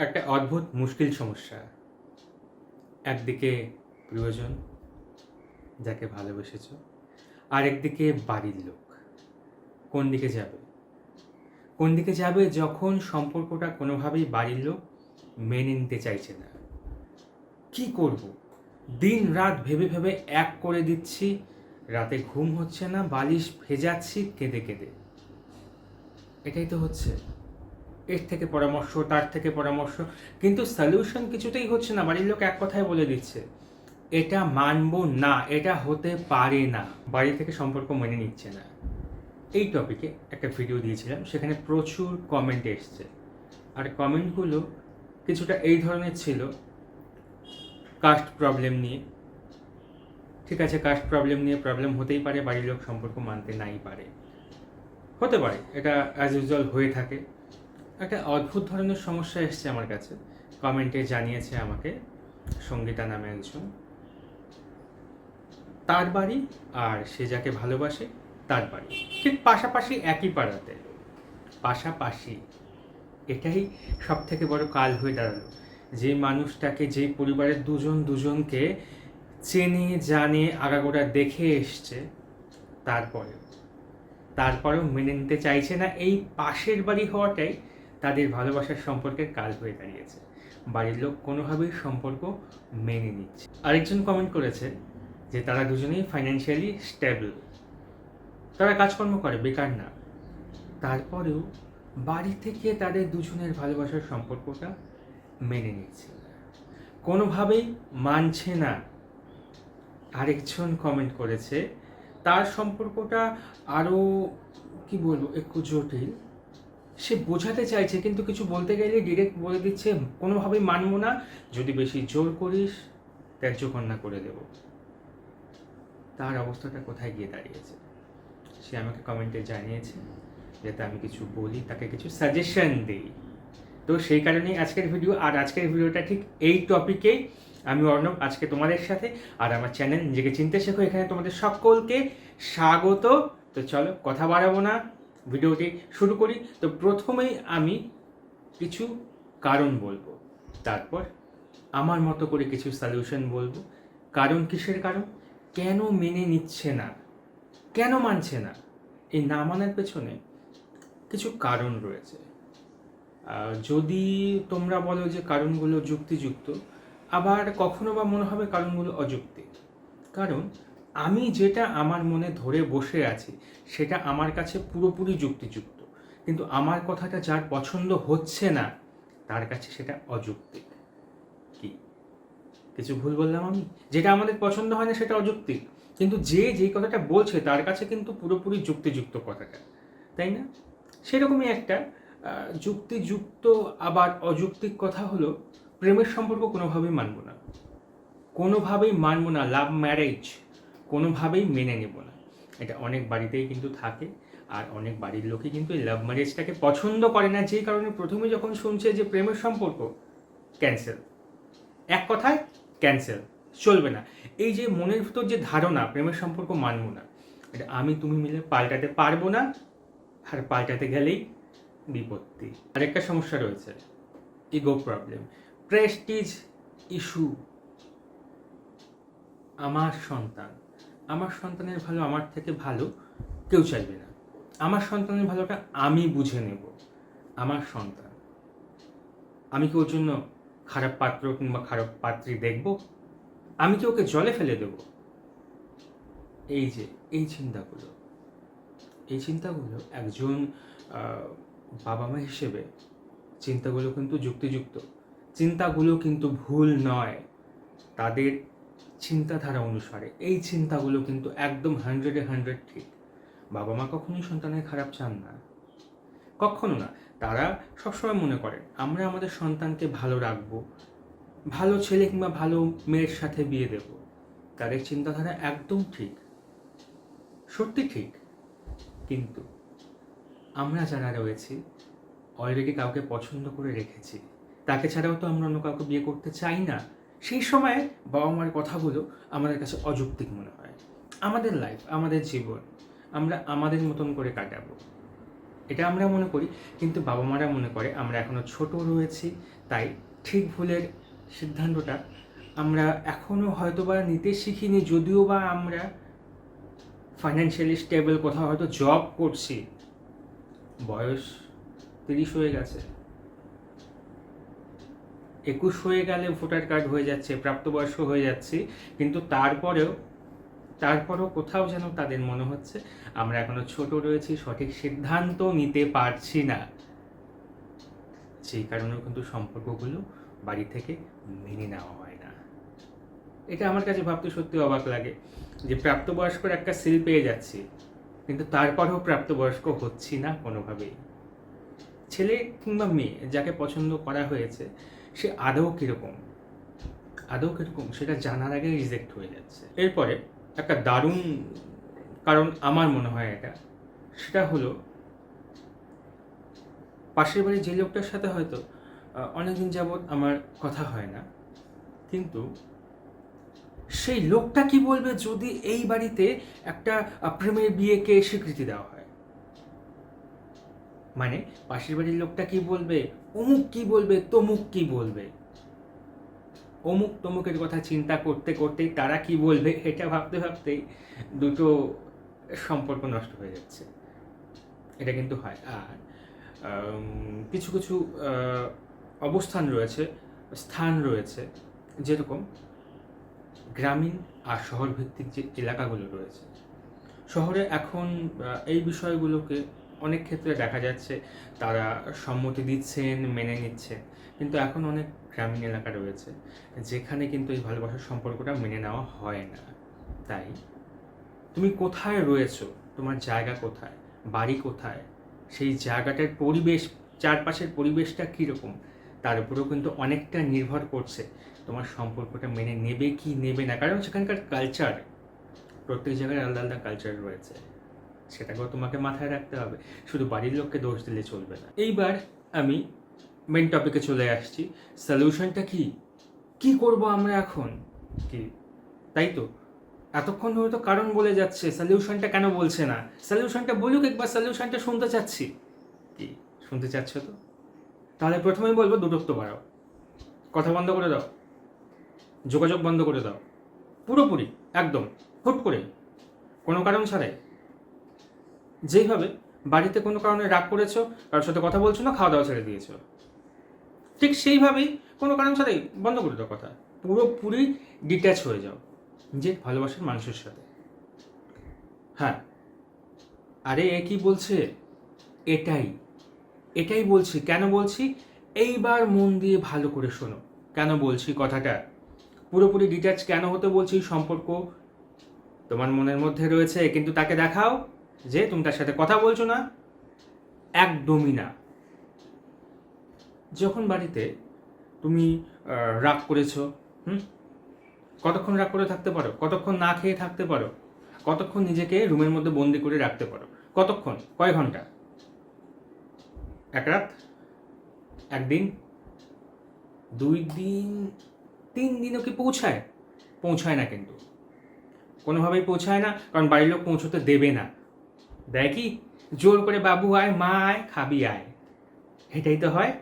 একটা অদ্ভুত মুশকিল সমস্যা। একদিকে প্রিয়জন, যাকে ভালোবেসেছ, আর একদিকে বাড়ির লোক। কোন দিকে যাবে? কোন দিকে যাবে যখন সম্পর্কটা কোনোভাবেই বাড়ির লোক মেনে নিতে চাইছে না? কি করব? দিন রাত ভেবে ভেবে এক করে দিচ্ছি, রাতে ঘুম হচ্ছে না, বালিশ ভেজাচ্ছি, কেঁদে কেঁদে। এটাই তো হচ্ছে। এর থেকে পরামর্শ, তার থেকে পরামর্শ। কিন্তু সলিউশন কিছুতেই হচ্ছে না, বাড়ির লোক এক কথায় বলে দিচ্ছে, এটা মানবো না, এটা হতে পারে না। বাড়ি থেকে সম্পর্ক মেনে নিচ্ছে না। এই টপিকে একটা ভিডিও দিয়েছিলাম, সেখানে প্রচুর কমেন্ট এসছে। আর কমেন্টগুলো কিছুটা এই ধরনের ছিল কাস্ট প্রবলেম নিয়ে। ঠিক আছে কাস্ট প্রবলেম নিয়ে প্রবলেম হতেই পারে, বাড়ির লোক সম্পর্ক মানতে নাই পারে। হতে পারে, এটা অ্যাজ ইউজুয়াল হয়ে থাকে। একটা অদ্ভুত ধরনের সমস্যা এসছে আমার কাছে। কমেন্টে জানিয়েছে আমাকে সঙ্গীতা নামে একজন। তার বাড়ি আর সে যাকে ভালোবাসে তার বাড়ি। ঠিক পাশাপাশি একই পাড়াতে। পাশাপাশি এটাই সব থেকে বড় কাল হয়ে দাঁড়াল। যে মানুষটাকে, যে পরিবারের দুজন দুজনকে চেনে, জানে, আগাগোড়া দেখে এসছে, তারপরেও। তারপরেও মেনে নিতে চাইছে না। এই পাশের বাড়ি হওয়াটাই তাদের ভালোবাসার সম্পর্কের কাল হয়ে দাঁড়িয়েছে। বাড়ির লোক কোনোভাবেই সম্পর্ক মেনে নিচ্ছে। আরেকজন কমেন্ট করেছে যে, তারা দুজনেই ফাইন্যান্সিয়ালি স্টেবল তারা কাজকর্ম করে, বেকার না। তারপরেও বাড়ি থেকে তাদের দুজনের ভালোবাসার সম্পর্কটা মেনে নিচ্ছে। কোনোভাবেই মানছে না। আরেকজন কমেন্ট করেছে, তার সম্পর্কটা আরও কি বলব, একটু জটিল। সে বোঝাতে চাইছে, কিন্তু কিছু বলতে গেলে ডিরেক্ট বলে দিচ্ছে, কোনোভাবেই মানবো না। যদি বেশি জোর করিস ত্যায্য কন্যা করে দেব। তার অবস্থাটা কোথায় গিয়ে দাঁড়িয়েছে? সে আমাকে কমেন্টে জানিয়েছে যাতে আমি কিছু বলি, তাকে কিছু সাজেশন দিই। তো সেই কারণেই আজকের ভিডিও আর আজকের ভিডিওটা ঠিক এই টপিকেই আমি অর্ণব, আজকে তোমাদের সাথে, আর আমার চ্যানেল নিজেকে চিনতে শেখো। এখানে তোমাদের সকলকে স্বাগত। তো চলো, কথা বাড়াবো না। ভিডিওটি শুরু করি। তো প্রথমেই আমি কিছু কারণ বলব। তারপর আমার মতো করে কিছু সলিউশন বলব। কারণ কিসের কারণ? কেন মেনে নিচ্ছে না? কেন মানছে না? এই না মানার পেছনে কিছু কারণ রয়েছে। যদি তোমরা বলো যে কারণগুলো যুক্তিযুক্ত, আবার কখনো বা মনে হবে কারণগুলো অযুক্তি কারণ আমি যেটা আমার মনে ধরে বসে আছি, সেটা আমার কাছে পুরোপুরি যুক্তিযুক্ত। কিন্তু আমার কথাটা যার পছন্দ হচ্ছে না, তার কাছে সেটা অযৌক্তিক। কি? কিছু ভুল বললাম আমি? যেটা আমাদের পছন্দ হয় না, সেটা অযৌক্তিক। কিন্তু যে যেই কথাটা বলছে, তার কাছে কিন্তু পুরোপুরি যুক্তিযুক্ত কথাটা। তাই না? সেরকমই একটা যুক্তিযুক্ত, আবার অযৌক্তিক কথা হলো, প্রেমের সম্পর্ক কোনোভাবেই মানব না। কোনোভাবেই মানব না লাভ ম্যারেজ কোনোভাবেই মেনে নেব না। এটা অনেক বাড়িতেই কিন্তু থাকে আর অনেক বাড়ির লোকই কিন্তু এই লাভ ম্যারেজটাকে পছন্দ করে না। যেই কারণে প্রথমে যখন শুনছে যে প্রেমের সম্পর্ক ক্যান্সেল এক কথায় ক্যান্সেল চলবে না। এই যে মনের ভিতর যে ধারণা, প্রেমের সম্পর্ক মানব না, এটা আমি তুমি মিলে পাল্টাতে পারব না, আর পাল্টাতে গেলেই বিপত্তি। আরেকটা সমস্যা রয়েছে ইগো প্রবলেম প্রেস্টিজ ইস্যু আমার সন্তান। আমার সন্তানের ভালো আমার থেকে ভালো কেউ চাইবে না। আমার সন্তানের ভালোটা আমি বুঝে নেব, আমার সন্তান। আমি কি ওর জন্য খারাপ পাত্র কিংবা খারাপ পাত্রী দেখব? আমি কি ওকে জলে ফেলে দেব? এই যে, এই চিন্তাগুলো। এই চিন্তাগুলো একজন বাবা মা হিসেবে চিন্তাগুলো কিন্তু যুক্তিযুক্ত। চিন্তাগুলো কিন্তু ভুল নয়। তাদের চিন্তাধারা অনুসারে, এই চিন্তাগুলো কিন্তু একদম হান্ড্রেডে হান্ড্রেড ঠিক। বাবা মা কখনোই সন্তানের খারাপ চান না। কখনো না, তারা সবসময় মনে করেন আমরা আমাদের সন্তানকে ভালো রাখব, ভালো ছেলে কিংবা ভালো মেয়ের সাথে বিয়ে দেব। তাদের চিন্তাধারা একদম ঠিক। সত্যি ঠিক। কিন্তু আমরা যারা রয়েছি অলরেডি কাউকে পছন্দ করে রেখেছি, তাকে ছাড়াও তো আমরা অন্য কাউকে বিয়ে করতে চাই না। সেই সময় বাবা মার কথাগুলো আমাদের কাছে অযৌক্তিক মনে হয়। আমাদের লাইফ আমাদের জীবন, আমরা আমাদের মতন করে কাটাবো। এটা আমরা মনে করি, কিন্তু বাবা মারা মনে করে আমরা এখনও ছোট রয়েছি, তাই ঠিক ভুলের সিদ্ধান্তটা আমরা এখনও হয়তো বা নিতে শিখিনি, যদিও বা আমরা ফাইন্যান্সিয়ালি স্টেবল কোথাও হয়তো জব করছি। বয়স তিরিশ হয়ে গেছে। একুশ হয়ে গেলে ভোটার কার্ড হয়ে যাচ্ছে, প্রাপ্তবয়স্ক হয়ে যাচ্ছি, কিন্তু তারপরেও তারপরেও কোথাও যেন তাদের মনে হচ্ছে আমরা এখনও ছোট রয়েছি, সঠিক সিদ্ধান্ত নিতে পারছি না। সেই কারণেও কিন্তু সম্পর্কগুলো বাড়ি থেকে মেনে নেওয়া হয় না। এটা আমার কাছে ভাবতে সত্যি অবাক লাগে যে প্রাপ্তবয়স্কর একটা সিল পেয়ে যাচ্ছি, কিন্তু তারপরেও প্রাপ্তবয়স্ক হচ্ছি না কোনোভাবেই। ছেলে কিংবা মেয়ে যাকে পছন্দ করা হয়েছে, সে আদৌ কীরকম? আদৌ কীরকম? সেটা জানার আগে রিজেক্ট হয়ে যাচ্ছে। এরপরে একটা দারুণ কারণ আমার মনে হয় এটা। সেটা হলো, পাশের বাড়ির যে লোকটার সাথে হয়তো অনেকদিন যাবৎ আমার কথা হয় না। কিন্তু সেই লোকটা কি বলবে যদি এই বাড়িতে একটা প্রেমের বিয়েকে স্বীকৃতি দেওয়া হয়? মানে পাশের বাড়ির লোকটা কি বলবে? অমুক কি বলবে? তমুক কি বলবে? অমুক তমুকের কথা চিন্তা করতে করতেই তারা কি বলবে এটা ভাবতে ভাবতেই দুটো সম্পর্ক নষ্ট হয়ে যাচ্ছে। এটা কিন্তু হয়। আর কিছু কিছু অবস্থান রয়েছে, স্থান রয়েছে যেরকম গ্রামীণ আর শহর ভিত্তিক যে এলাকাগুলো রয়েছে। শহরে এখন এই বিষয়গুলোকে অনেক ক্ষেত্রে দেখা যাচ্ছে তারা সম্মতি দিচ্ছেন, মেনে নিচ্ছেন কিন্তু এখন অনেক গ্রামীণ এলাকা রয়েছে, যেখানে কিন্তু এই ভালোবাসার সম্পর্কটা মেনে নেওয়া হয় না। তাই তুমি কোথায় রয়েছো? তোমার জায়গা কোথায়? বাড়ি কোথায়? সেই জায়গাটার পরিবেশ, চারপাশের পরিবেশটা কীরকম? তার উপরেও কিন্তু অনেকটা নির্ভর করছে তোমার সম্পর্কটা মেনে নেবে কি নেবে না। কারণ সেখানকার কালচার প্রত্যেক জায়গায় আলাদা আলাদা কালচার রয়েছে। সেটাকেও তোমাকে মাথায় রাখতে হবে। শুধু বাড়ির লোককে দোষ দিলে চলবে না। এইবার আমি মেন টপিকে চলে আসছি। সলিউশনটা কি? কি করব আমরা এখন? কি? তাই তো? এতক্ষণ ধরে তো কারণ বলে যাচ্ছে সলিউশনটা কেন বলছে না? সলিউশনটা বলুক একবার সলিউশনটা শুনতে চাচ্ছি। কি? শুনতে চাচ্ছ তো? তাহলে প্রথমেই বলব দূরত্ব বাড়াও। কথা বন্ধ করে দাও। যোগাযোগ বন্ধ করে দাও। পুরোপুরি, একদম, হুট করে। কোনো কারণ ছাড়াই। যেইভাবে বাড়িতে কোনো কারণে রাগ করেছ, কারোর সাথে কথা বলছো না খাওয়া দাওয়া ছেড়ে দিয়েছ। ঠিক সেইভাবেই কোনো কারণ ছাড়াই বন্ধ করে দাও কথা। পুরোপুরি ডিট্যাচ হয়ে যাও, নিজের ভালোবাসার মানুষের সাথে। হ্যাঁ। আরে এ কি বলছে? এটাই। এটাই বলছি। কেন বলছি? এইবার মন দিয়ে ভালো করে শোনো। কেন বলছি কথাটা? পুরোপুরি ডিট্যাচ কেন হতে বলছি? সম্পর্ক তোমার মনের মধ্যে রয়েছে, কিন্তু তাকে দেখাও। যে তুমি তার সাথে কথা বলছো না একদমই না। যখন বাড়িতে তুমি রাগ করেছ, হুম? কতক্ষণ রাগ করে থাকতে পারো? কতক্ষণ না খেয়ে থাকতে পারো? কতক্ষণ নিজেকে রুমের মধ্যে বন্দি করে রাখতে পারো? কতক্ষণ? কয় ঘণ্টা? এক রাত? একদিন? দুই দিন? তিন দিনও কি পৌঁছায়? পৌঁছায় না কিন্তু। কোনোভাবেই পৌঁছায় না, কারণ বাড়ির লোক পৌঁছতে দেবে না। দেয় কি? জোর করে বাবু আয়, মা আয়, খাবি আয়। এটাই তো হয়।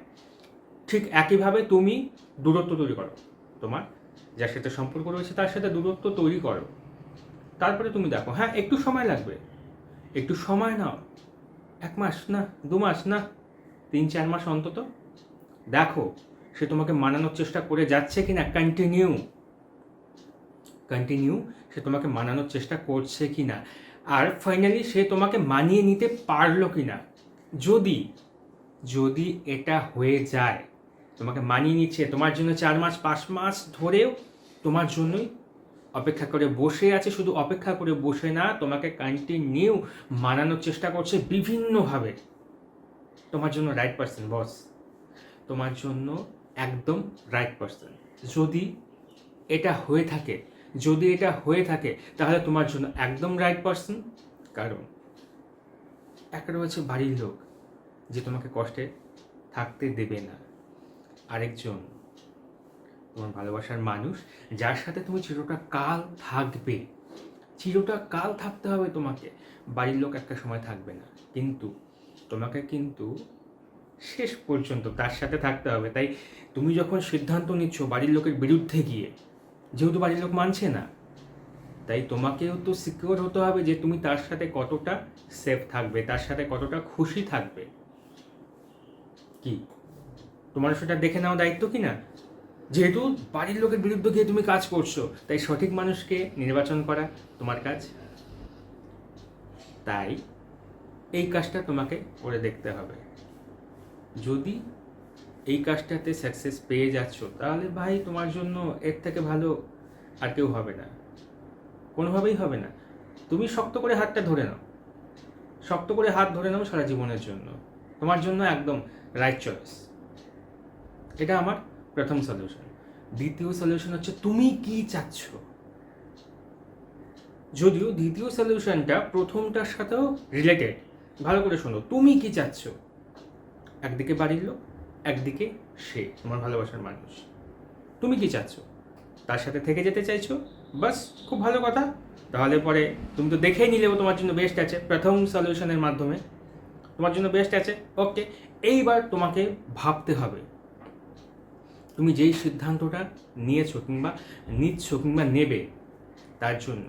ঠিক একইভাবে তুমি দূরত্ব তৈরি করো। তোমার যার সাথে সম্পর্ক রয়েছে তার সাথে দূরত্ব তৈরি করো। তারপরে তুমি দেখো হ্যাঁ একটু সময় লাগবে। একটু সময় নাও। এক মাস না, দু মাস না, তিন, চার মাস অন্তত। দেখো, সে তোমাকে মানানোর চেষ্টা করে যাচ্ছে কি না কন্টিনিউ কন্টিনিউ সে তোমাকে মানানোর চেষ্টা করছে কি না আর ফাইনালি সে তোমাকে মানিয়ে নিতে পারল কি না যদি যদি এটা হয়ে যায়, তোমাকে মানিয়ে নিচ্ছে, তোমার জন্য চার মাস, পাঁচ মাস ধরেও তোমার জন্যই অপেক্ষা করে বসে আছে, শুধু অপেক্ষা করে বসে না, তোমাকে কন্টিনিউ মানানোর চেষ্টা করছে বিভিন্নভাবে। তোমার জন্য রাইট পার্সন বস তোমার জন্য একদম রাইট পার্সন যদি এটা হয়ে থাকে যদি এটা হয়ে থাকে, তাহলে তোমার জন্য একদম রাইট পার্সন কারণ একটা রয়েছে বাড়ির লোক, যে তোমাকে কষ্টে থাকতে দেবে না। আরেকজন, তোমার ভালোবাসার মানুষ, যার সাথে তুমি চিরটা কাল থাকবে। চিরটা কাল থাকতে হবে তোমাকে। বাড়ির লোক একটা সময় থাকবে না। কিন্তু তোমাকে কিন্তু শেষ পর্যন্ত তার সাথে থাকতে হবে। তাই তুমি যখন সিদ্ধান্ত নিচ্ছ বাড়ির লোকের বিরুদ্ধে গিয়ে যেহেতু বাড়ির লোক মানছে না, তাই তোমাকেও তো সিকিওর হতে হবে যে তুমি তার সাথে কতটা সেফ থাকবে, তার সাথে কতটা খুশি থাকবে। কি? তোমার সেটা দেখে নেওয়া দায়িত্ব কি না যেহেতু বাড়ির লোকের বিরুদ্ধে গিয়ে তুমি কাজ করছ, তাই সঠিক মানুষকে নির্বাচন করা তোমার কাজ। তাই এই কাজটা তোমাকে করে দেখতে হবে। যদি এই কাজটাতে সাকসেস পেয়ে যাচ্ছ, তাহলে ভাই তোমার জন্য এর থেকে ভালো আর কেউ হবে না। কোনোভাবেই হবে না। তুমি শক্ত করে হাতটা ধরে নাও। শক্ত করে হাত ধরে নাও সারা জীবনের জন্য। তোমার জন্য একদম রাইট চয়েস এটা আমার প্রথম সলিউশন দ্বিতীয় সলিউশন হচ্ছে তুমি কি চাচ্ছ? যদিও দ্বিতীয় সলিউশনটা প্রথমটার সাথেও রিলেটেড ভালো করে শোনো, তুমি কি চাচ্ছ? একদিকে বাড়ির লোক একদিকে সে, তোমার ভালোবাসার মানুষ। তুমি কি চাচ্ছ? তার সাথে থেকে যেতে চাইছো? বাস, খুব ভালো কথা। তাহলে পরে তুমি তো দেখেই নিলেও তোমার জন্য বেস্ট আছে। প্রথম সলিউশনের মাধ্যমে তোমার জন্য বেস্ট আছে। ওকে এইবার তোমাকে ভাবতে হবে। তুমি যেই সিদ্ধান্তটা নিয়েছো কিংবা নিচ্ছ কিংবা নেবে তার জন্য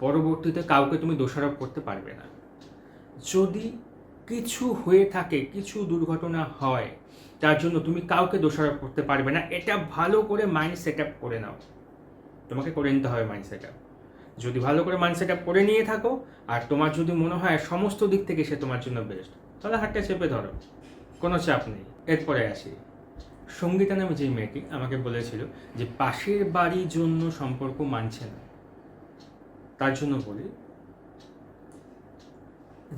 পরবর্তীতে কাউকে তুমি দোষারোপ করতে পারবে না। যদি কিছু হয়ে থাকে, কিছু দুর্ঘটনা হয় তার জন্য তুমি কাউকে দোষারোপ করতে পারবে না। এটা ভালো করে মাইন্ড সেট আপ করে নাও। তোমাকে করে নিতে হবে মাইন্ড সেট আপ যদি ভালো করে মাইন্ড সেট আপ করে নিয়ে থাকো, আর তোমার যদি মনে হয় সমস্ত দিক থেকে সে তোমার জন্য বেস্ট তাহলে হাতটা চেপে ধরো। কোনো চাপ নেই। এরপরে আসি। সঙ্গীতা নামে যে মেয়েটি আমাকে বলেছিল যে পাশের বাড়ির জন্য সম্পর্ক মানছে না। তার জন্য বলি,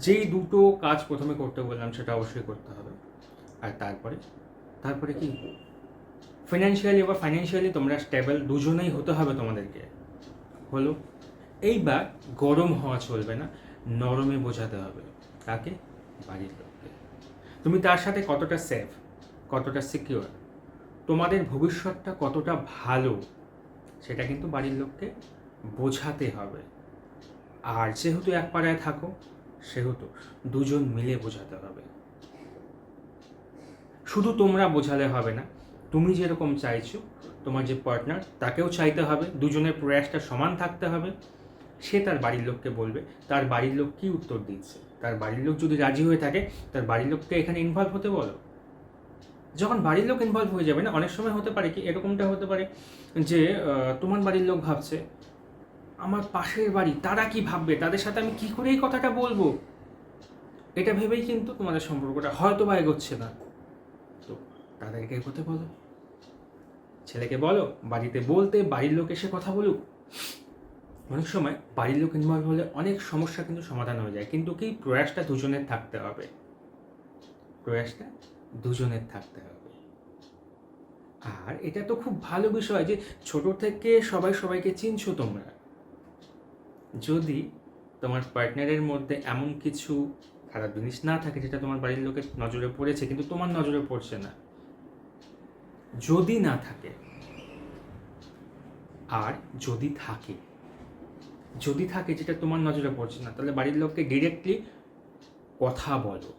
যেই দুটো কাজ প্রথমে করতে বললাম সেটা অবশ্যই করতে হবে। আর তারপরে? তারপরে কি? ফিনান্সিয়ালি বা ফাইন্যান্সিয়ালি তোমরা স্টেবল দুজনেই হতে হবে তোমাদেরকে। হলো, এইবার গরম হওয়া চলবে না, নরমে বোঝাতে হবে তাকে বাড়ির লোককে। তুমি তার সাথে কতটা সেফ কতটা সিকিউর তোমাদের ভবিষ্যৎটা কতটা ভালো, সেটা কিন্তু বাড়ির লোককে বোঝাতে হবে। আর যেহেতু এক পাড়ায় থাকো, সেহেতু দুজন মিলে বোঝাতে হবে। শুধু তোমরা বোঝালে হবে না। তুমি যেরকম চাইছো, তোমার যে পার্টনার তাকেও চাইতে হবে। দুজনের প্রয়াসটা সমান থাকতে হবে। সে তার বাড়ির লোককে বলবে, তার বাড়ির লোক কী উত্তর দিচ্ছে? তার বাড়ির লোক যদি রাজি হয়ে থাকে, তার বাড়ির লোককে এখানে ইনভলভ হতে বলো। যখন বাড়ির লোক ইনভলভ হয়ে যাবে না, অনেক সময় হতে পারে কি, এরকমটা হতে পারে যে তোমার বাড়ির লোক ভাবছে, আমার পাশের বাড়ি, তারা কি ভাববে? তাদের সাথে আমি কি করে এই কথাটা বলব? এটা ভেবেই কিন্তু তোমাদের সম্পর্কটা হয়তো বা এগোচ্ছে না। তাদেরকে এগোতে বলো। ছেলেকে বলো, বাড়িতে বলতে বাড়ির লোক এসে কথা বলুক। অনেক সময় বাড়ির লোক ইনভলভ হলে অনেক সমস্যা কিন্তু সমাধান হয়ে যায়, কিন্তু কি প্রয়াসটা দুজনের থাকতে হবে? প্রয়াসটা দুজনের থাকতে হবে। আর এটা তো খুব ভালো বিষয় যে ছোট থেকে সবাই সবাইকে চিনছো তোমরা। যদি তোমার পার্টনারের মধ্যে এমন কিছু খারাপ জিনিস না থাকে যেটা তোমার বাড়ির লোকের নজরে পড়েছে, কিন্তু তোমার নজরে পড়ছে না যদি না থাকে। আর যদি থাকে। যদি থাকে যেটা তোমার নজরে পড়ছে না, তাহলে বাড়ির লোককে ডিরেক্টলি কথা বলো।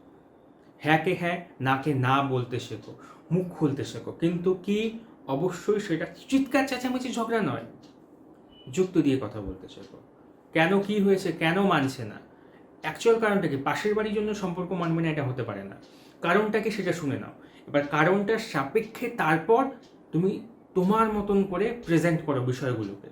হ্যাঁকে হ্যাঁ নাকে না বলতে শেখো, মুখ খুলতে শেখো। কিন্তু কি অবশ্যই সেটা চিৎকার, চেঁচামেচি, ঝগড়া নয়। যুক্ত দিয়ে কথা বলতে শেখো। কেন কি হয়েছে, কেন মানছে না? অ্যাকচুয়াল কারণটা কি? পাশের বাড়ির জন্য সম্পর্ক মানবে না, এটা হতে পারে না। কারণটা কি সেটা শুনে নাও। এবার কারণটার সাপেক্ষে তারপর তুমি তোমার মতন করে প্রেজেন্ট করো বিষয়গুলোকে।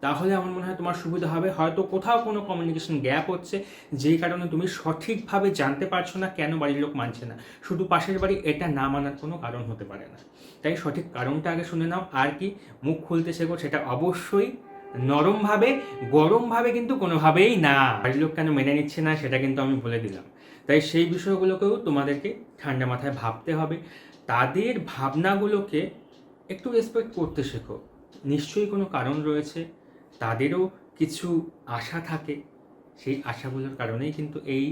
তাহলে আমার মনে হয় তোমার সুবিধা হবে। হয়তো কোথাও কোনো কমিউনিকেশন গ্যাপ হচ্ছে, যেই কারণে তুমি সঠিকভাবে জানতে পারছ না কেন বাড়ির লোক মানছে না। শুধু পাশের বাড়ি এটা না মানার কোনো কারণ হতে পারে না। তাই সঠিক কারণটা আগে শুনে নাও। আর কি মুখ খুলতে শেখো, সেটা অবশ্যই নরমভাবে, গরমভাবে কিন্তু কোনোভাবেই না। বাড়ির লোক কেন মেনে নিচ্ছে না, সেটা কিন্তু আমি বলে দিলাম। তাই সেই বিষয়গুলোকেও তোমাদেরকে ঠান্ডা মাথায় ভাবতে হবে। তাদের ভাবনাগুলোকে একটু রেসপেক্ট করতে শেখো। নিশ্চয়ই কোনো কারণ রয়েছে, তাদেরও কিছু আশা থাকে। সেই আশাগুলোর কারণেই কিন্তু এই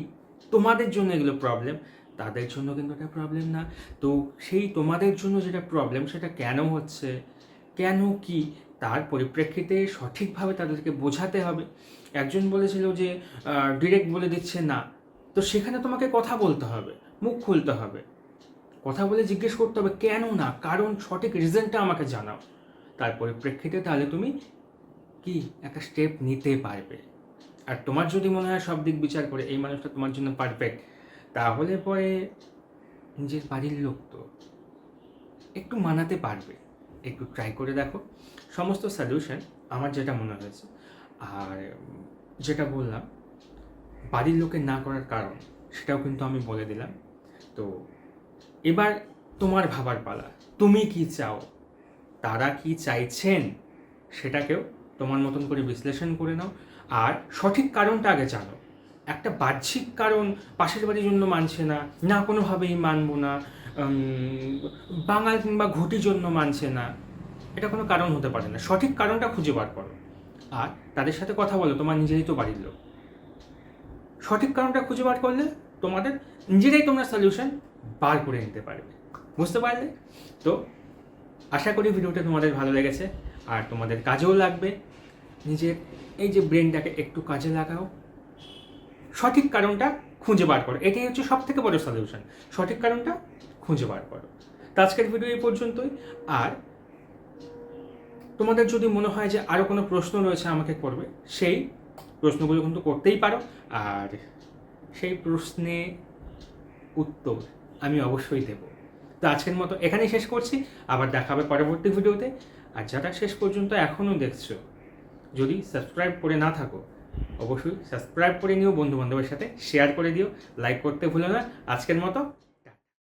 তোমাদের জন্য এগুলো প্রবলেম তাদের জন্য কিন্তু এটা প্রবলেম না। তো সেই তোমাদের জন্য যেটা প্রবলেম সেটা কেন হচ্ছে, কেন কি, তার পরিপ্রেক্ষিতে সঠিকভাবে তাদেরকে বোঝাতে হবে। একজন বলেছিল যে ডিরেক্ট বলে দিচ্ছে না। তো সেখানে তোমাকে কথা বলতে হবে, মুখ খুলতে হবে। কথা বলে জিজ্ঞেস করতে হবে, কেন না? কারণ সঠিক রিজনটা আমাকে জানাও। তার পরিপ্রেক্ষিতে তাহলে তুমি কি একটা স্টেপ নিতে পারবে। আর তোমার যদি মনে হয় সব দিক বিচার করে এই মানুষটা তোমার জন্য পারফেক্ট তাহলে পরে নিজের বাড়ির লোক তো একটু মানাতে পারবে। একটু ট্রাই করে দেখো। সমস্ত সলিউশন আমার যেটা মনে হয়েছে। আর যেটা বললাম বাড়ির লোকের না করার কারণ, সেটাও কিন্তু আমি বলে দিলাম। তো এবার তোমার ভাবার পালা। তুমি কি চাও? তারা কি চাইছেন? সেটাকেও তোমার মতন করে বিশ্লেষণ করে নাও। আর সঠিক কারণটা আগে জানো। একটা বাহ্যিক কারণ পাশের বাড়ির জন্য মানছে না না কোনোভাবেই মানবো না বাঙাল কিংবা ঘটির জন্য মানছে না, এটা কোনো কারণ হতে পারে না। সঠিক কারণটা খুঁজে বার করো। আর তাদের সাথে কথা বলো, তোমার নিজেরই তো বাড়ির লোক। সঠিক কারণটা খুঁজে বার করলে তোমাদের নিজেরাই তোমরা সলিউশন বার করে নিতে পারবে। বুঝতে পারলে? তো আশা করি ভিডিওটা তোমাদের ভালো লেগেছে আর তোমাদের কাজেও লাগবে। নিজের এই যে ব্রেনটাকে একটু কাজে লাগাও। সঠিক কারণটা খুঁজে বার করো। এটাই হচ্ছে সব থেকে বড় সলিউশন সঠিক কারণটা খুঁজে বার করো। তো আজকের ভিডিও এই পর্যন্তই। আর তোমাদের যদি মনে হয় যে আরও কোনো প্রশ্ন রয়েছে আমাকে করবে, সেই প্রশ্নগুলো কিন্তু করতেই পারো। আর সেই প্রশ্নে উত্তর আমি অবশ্যই দেব। তো আজকের মতো এখানেই শেষ করছি। আবার দেখা হবে পরবর্তী ভিডিওতে। আর যারা শেষ পর্যন্ত এখনও দেখছ, যদি সাবস্ক্রাইব করে না থাকো, অবশ্যই সাবস্ক্রাইব করে নিও। বন্ধু বান্ধবের সাথে শেয়ার করে দিও। লাইক করতে ভুলো না। আজকের মতো